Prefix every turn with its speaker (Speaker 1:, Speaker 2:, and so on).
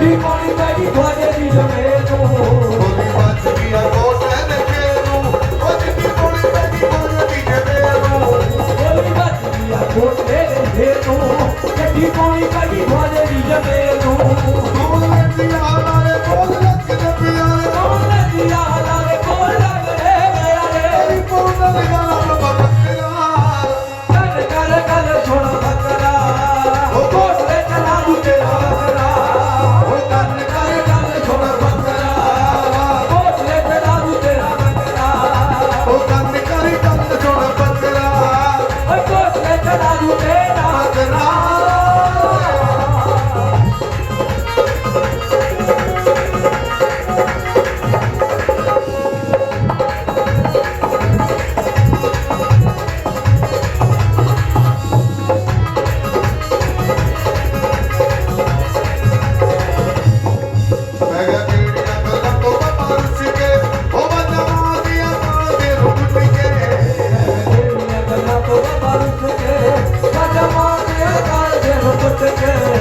Speaker 1: ਮਿੱਠੀ ਪਾਣੀ ਪੈਗੀ ਤੁਹਾਡੇ ਦੀ ਜਮੇ ਤੋਂ। ਉਹਦੀ
Speaker 2: ਬੱਚ ਵੀ ਆ ਕੋਸ ਹੈ ਨੇਕੇ ਨੂੰ ਉਹ ਮਿੱਠੀ ਪਾਣੀ ਪੈਗੀ ਤੁਹਾਡੇ ਦੀ ਜਮੇ ਨੂੰ ਉਹਦੀ
Speaker 1: ਬੱਚ ਵੀ ਆ ਕੋਸ ਹੈ ਨੇਕੇ ਨੂੰ ਮਿੱਠੀ ਪਾਣੀ ਪੈਗੀ ਤੁਹਾਡੇ ਦੀ ਜਮੇ ਨੂੰ Okay.